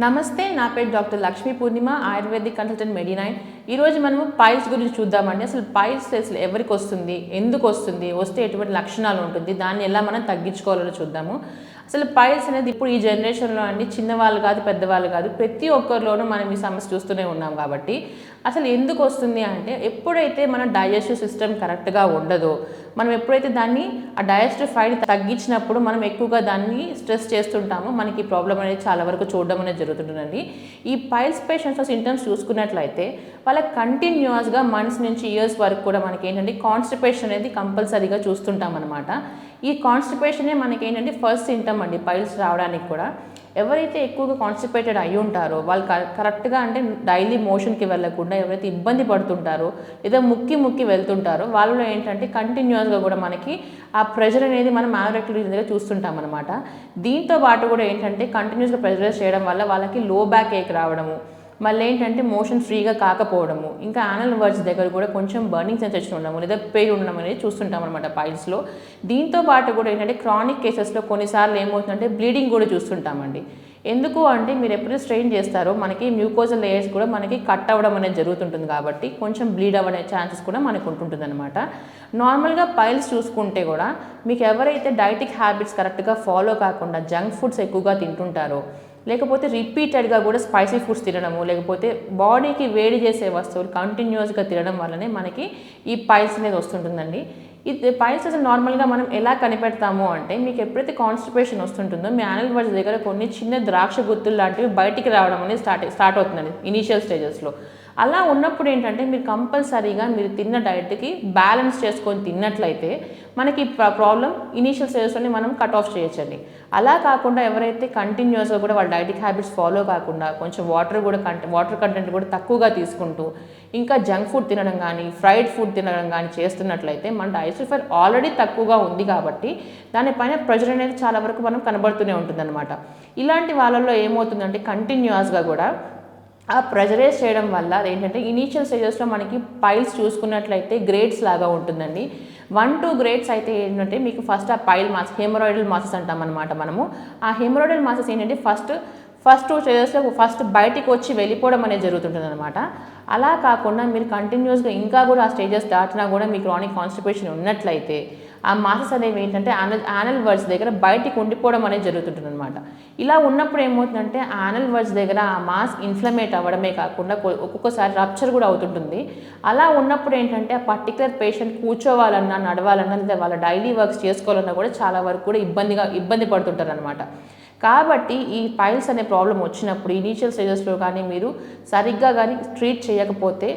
నమస్తే నా పేరు doctor Lakshmi Purnima ayurvedic consultant మెడినైన్. ఈరోజు మనము పైల్స్ గురించి చూద్దామండి. అసలు పైల్స్ అసలు ఎవరికి వస్తుంది? ఎందుకు వస్తుంది? వస్తే ఎటువంటి లక్షణాలు ఉంటుంది? దాన్ని ఎలా మనం తగ్గించుకోవాలో చూద్దాము. అసలు పైల్స్ అనేది ఇప్పుడు ఈ జనరేషన్లో అండి చిన్నవాళ్ళు కాదు పెద్దవాళ్ళు కాదు ప్రతి ఒక్కరిలోనూ మనం ఈ సమస్య చూస్తూనే ఉన్నాం కాబట్టి అసలు ఎందుకు వస్తుంది అంటే ఎప్పుడైతే మన డైజెస్టివ్ సిస్టమ్ కరెక్ట్గా ఉండదో మనం ఎప్పుడైతే దాన్ని ఆ డైజెస్టివ్ ఫైల్ తగ్గించినప్పుడు మనం ఎక్కువగా దాన్ని స్ట్రెస్ చేస్తుంటామో మనకి ఈ ప్రాబ్లం అనేది చాలా వరకు చూడడం అనేది జరుగుతుంటుందండి. ఈ పైల్స్ పేషెంట్స్ సింటమ్స్ చూసుకున్నట్లయితే వాళ్ళ కంటిన్యూస్గా మంత్స్ నుంచి ఇయర్స్ వరకు కూడా మనకి ఏంటంటే కాన్స్టిపేషన్ అనేది కంపల్సరీగా చూస్తుంటాం అనమాట ఈ కాన్స్టిపేషనే మనకి ఏంటంటే ఫస్ట్ సింటమ్ అండి పైల్స్ రావడానికి కూడా. ఎవరైతే ఎక్కువగా కాన్స్టిపేటెడ్ అయి ఉంటారో వాళ్ళు కరెక్ట్గా అంటే డైలీ మోషన్కి వెళ్ళకుండా ఎవరైతే ఇబ్బంది పడుతుంటారో లేదా ముక్కి ముక్కి వెళ్తుంటారో వాళ్ళలో ఏంటంటే కంటిన్యూస్గా కూడా మనకి ఆ ప్రెషర్ అనేది మనం మ్యానురెక్టరీ దగ్గర చూస్తుంటాం అనమాట దీంతో పాటు కూడా ఏంటంటే కంటిన్యూస్గా ప్రెషరైజ్ చేయడం వల్ల వాళ్ళకి లో బ్యాక్ ఏక్ రావడము మళ్ళీ ఏంటంటే మోషన్ ఫ్రీగా కాకపోవడము ఇంకా యానల్ వర్డ్స్ దగ్గర కూడా కొంచెం బర్నింగ్ సెన్సేషన్ ఉండము లేదా పెయిన్ ఉండడం అనేది చూస్తుంటాం అనమాట పైల్స్లో దీంతో పాటు కూడా ఏంటంటే క్రానిక్ కేసెస్లో కొన్నిసార్లు ఏమవుతుందంటే బ్లీడింగ్ కూడా చూస్తుంటామండి. ఎందుకు అంటే మీరు ఎప్పుడు స్ట్రెయిన్ చేస్తారో మనకి మ్యూకోజల్ లేయర్స్ కూడా మనకి కట్ అవ్వడం అనేది జరుగుతుంటుంది కాబట్టి కొంచెం బ్లీడ్ అవ్వనే ఛాన్సెస్ కూడా మనకు ఉంటుంటుంది అనమాట నార్మల్గా పైల్స్ చూసుకుంటే కూడా మీకు ఎవరైతే డైటిక్ హ్యాబిట్స్ కరెక్ట్గా ఫాలో కాకుండా జంక్ ఫుడ్స్ ఎక్కువగా తింటుంటారో లేకపోతే రిపీటెడ్గా కూడా స్పైసీ ఫుడ్స్ తినడము లేకపోతే బాడీకి వేడి చేసే వస్తువులు కంటిన్యూస్గా తినడం వల్లనే మనకి ఈ పైల్స్ అనేది వస్తుంటుందండి. ఇది పైల్స్ అసలు నార్మల్గా మనం ఎలా కనిపెడతాము అంటే మీకు ఎప్పుడైతే కాన్స్టిపేషన్ వస్తుంటుందో మీ యానల్ వర్డ్స్ దగ్గర కొన్ని చిన్న ద్రాక్ష గుత్తులు లాంటివి బయటికి రావడం అనేది స్టార్ట్ స్టార్ట్ అవుతుందండి ఇనీషియల్ స్టేజెస్లో అలా ఉన్నప్పుడు ఏంటంటే మీరు కంపల్సరీగా మీరు తిన్న డైట్కి బ్యాలెన్స్ చేసుకొని తిన్నట్లయితే మనకి ప్రాబ్లం ఇనీషియల్ స్టేజెస్లోనే మనం కట్ ఆఫ్ చేయొచ్చండి. అలా కాకుండా ఎవరైతే కంటిన్యూస్గా కూడా వాళ్ళ డైటిక్ హ్యాబిట్స్ ఫాలో కాకుండా కొంచెం వాటర్ కూడా కంట వాటర్ కంటెంట్ కూడా తక్కువగా తీసుకుంటూ ఇంకా జంక్ ఫుడ్ తినడం కానీ ఫ్రైడ్ ఫుడ్ తినడం కానీ చేస్తున్నట్లయితే మన డైజెస్టివ్ ఫైర్ ఆల్రెడీ తక్కువగా ఉంది కాబట్టి దానిపైన ప్రెషర్ అనేది చాలా వరకు మనం కనబడుతూనే ఉంటుందన్నమాట. ఇలాంటి వాళ్ళల్లో ఏమవుతుందంటే కంటిన్యూస్గా కూడా ఆ ప్రెజరైజ్ చేయడం వల్ల అదేంటంటే ఇనీషియల్ స్టేజెస్లో మనకి పైల్స్ చూసుకున్నట్లయితే గ్రేడ్స్ లాగా ఉంటుందండి. వన్ టూ గ్రేడ్స్ అయితే ఏంటంటే మీకు ఫస్ట్ ఆ పైల్ మాస్ హెమరాయిడల్ మాసెస్ అంటాం అనమాట మనము. ఆ హెమరాయిడల్ మాసెస్ ఏంటంటే ఫస్ట్ ఫస్ట్ టూ స్టేజెస్లో ఫస్ట్ బయటికి వచ్చి వెళ్ళిపోవడం అనేది జరుగుతుంటుంది అనమాట అలా కాకుండా మీరు కంటిన్యూస్గా ఇంకా కూడా ఆ స్టేజెస్ దాటినా కూడా మీకు క్రానిక్ కాన్స్టిపేషన్ ఉన్నట్లయితే ఆ మాసెస్ అనేవి ఏంటంటే యానల్ యానల్ వర్డ్స్ దగ్గర బయటికి ఉండిపోవడం అనేది జరుగుతుంటుంది అనమాట ఇలా ఉన్నప్పుడు ఏమవుతుందంటే యానల్ వర్డ్స్ దగ్గర ఆ మాస్ ఇన్ఫ్లమేట్ అవ్వడమే కాకుండా ఒక్కొక్కసారి రప్చర్ కూడా అవుతుంటుంది. అలా ఉన్నప్పుడు ఏంటంటే ఆ పర్టికులర్ పేషెంట్ కూర్చోవాలన్నా నడవాలన్నా లేదా వాళ్ళ డైలీ వర్క్స్ చేసుకోవాలన్నా కూడా చాలా వరకు కూడా ఇబ్బందిగా ఇబ్బంది పడుతుంటారు అనమాట కాబట్టి ఈ పైల్స్ అనే ప్రాబ్లం వచ్చినప్పుడు ఇనీషియల్ స్టేజెస్లో కానీ మీరు సరిగ్గా కానీ ట్రీట్ చేయకపోతే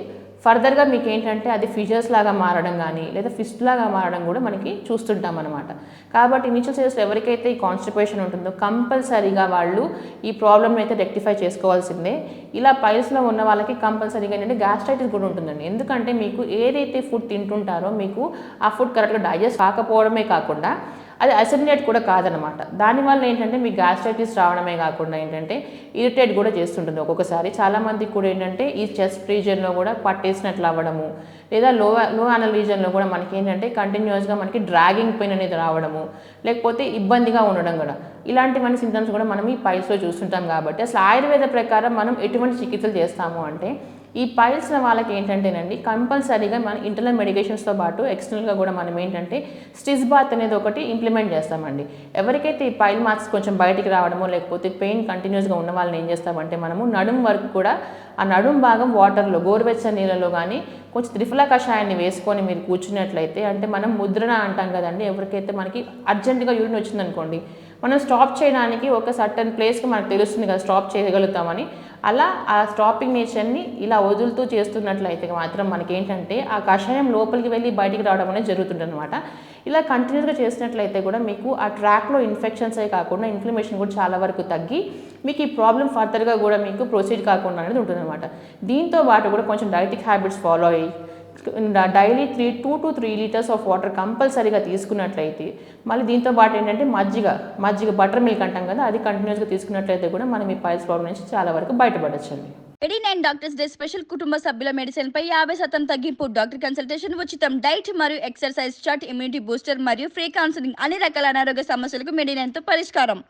ఫర్దర్గా మీకు ఏంటంటే అది ఫిజర్స్ లాగా మారడం కానీ లేదా ఫిస్ట్ లాగా మారడం కూడా మనకి చూస్తుంటాం అనమాట కాబట్టి ఇనిషియల్ స్టేజెస్లో ఎవరికైతే ఈ కాన్స్టిపేషన్ ఉంటుందో కంపల్సరీగా వాళ్ళు ఈ ప్రాబ్లమ్ని అయితే రెక్టిఫై చేసుకోవాల్సిందే. ఇలా పైల్స్లో ఉన్న వాళ్ళకి కంపల్సరీగా ఏంటంటే గ్యాస్ట్రైటిస్ కూడా ఉంటుందండి. ఎందుకంటే మీకు ఏదైతే ఫుడ్ తింటుంటారో మీకు ఆ ఫుడ్ కరెక్ట్గా డైజెస్ట్ కాకపోవడమే కాకుండా అది అసిమిలేట్ కూడా కాదనమాట దానివల్ల ఏంటంటే మీకు గ్యాస్ట్రైటిస్ రావడమే కాకుండా ఏంటంటే ఇరిటేట్ కూడా చేస్తుంటుంది ఒక్కొక్కసారి. చాలామందికి కూడా ఏంటంటే ఈ చెస్ట్ రీజియన్లో కూడా పట్టేసినట్లు అవ్వడము లేదా లో లో అనల్ రీజియన్లో కూడా మనకి ఏంటంటే కంటిన్యూస్గా మనకి డ్రాగింగ్ పెయిన్ అనేది రావడము లేకపోతే ఇబ్బందిగా ఉండడం కూడా. ఇలాంటివన్నీ సింటమ్స్ కూడా మనం ఈ పైల్స్లో చూస్తుంటాం కాబట్టి అసలు ఆయుర్వేద ప్రకారం మనం ఎటువంటి చికిత్సలు చేస్తాము అంటే ఈ పైల్స్ వాళ్ళకి ఏంటంటేనండి కంపల్సరీగా మన ఇంటర్నల్ మెడికేషన్స్తో పాటు ఎక్స్టర్నల్గా కూడా మనం ఏంటంటే స్టిజ్ బాత్ అనేది ఒకటి ఇంప్లిమెంట్ చేస్తామండి. ఎవరికైతే ఈ పైల్ మార్క్స్ కొంచెం బయటికి రావడమో లేకపోతే పెయిన్ కంటిన్యూస్గా ఉన్న వాళ్ళని ఏం చేస్తామంటే మనము నడుం వరకు కూడా ఆ నడుం భాగం వాటర్లో గోరువెచ్చ నీళ్ళలో కానీ కొంచెం త్రిఫల కషాయాన్ని వేసుకొని మీరు కూర్చున్నట్లయితే అంటే మనం ముద్రణ అంటాం కదండి ఎవరికైతే మనకి అర్జెంటుగా యూరిన్ వచ్చిందనుకోండి మనం స్టాప్ చేయడానికి ఒక సర్టన్ ప్లేస్కి మనకు తెలుస్తుంది కదా స్టాప్ చేయగలుగుతామని. అలా ఆ స్టాపింగ్ నేచర్ని ఇలా వదులుతూ చేస్తున్నట్లయితే మాత్రం మనకి ఏంటంటే ఆ కషాయం లోపలికి వెళ్ళి బయటికి రావడం అనేది జరుగుతుంది అనమాట ఇలా కంటిన్యూస్గా చేసినట్లయితే కూడా మీకు ఆ ట్రాక్లో ఇన్ఫెక్షన్స్ అయి కాకుండా ఇన్ఫ్లమేషన్ కూడా చాలా వరకు తగ్గి మీకు ఈ ప్రాబ్లం ఫర్దర్గా కూడా మీకు ప్రొసీడ్ కాకుండా అనేది ఉంటుందన్నమాట. దీంతో పాటు కూడా కొంచెం డైటిక్ హ్యాబిట్స్ ఫాలో అయ్యి daily three two to three litres of water కంపల్సరీగా తీసుకున్నట్లయితే మళ్ళీ దీంతో పాటు ఏంటంటే మజ్జిగ మజ్జిగ బటర్ మిల్క్ అంటాం కదా అది కంటిన్యూస్గా తీసుకున్నట్లయితే కూడా మనం ఈ పైల్స్ ప్రాబ్లం నుంచి చాలా వరకు బయటపడొచ్చండి. Eighty nine doctors day special కుటుంబ సభ్యుల మెడిసిన్ పై యాభై శాతం తగ్గింపు డాక్టర్ కన్సల్టేషన్ ఉచితం డైట్ మరియు ఎక్సర్సైజ్ చార్ట్ ఇమ్యూనిటీ బూస్టర్ మరియు ఫ్రీ కౌన్సిలింగ్ అన్ని రకాల అనారోగ్య సమస్యలకు మెడినైన్తో పరిష్కారం.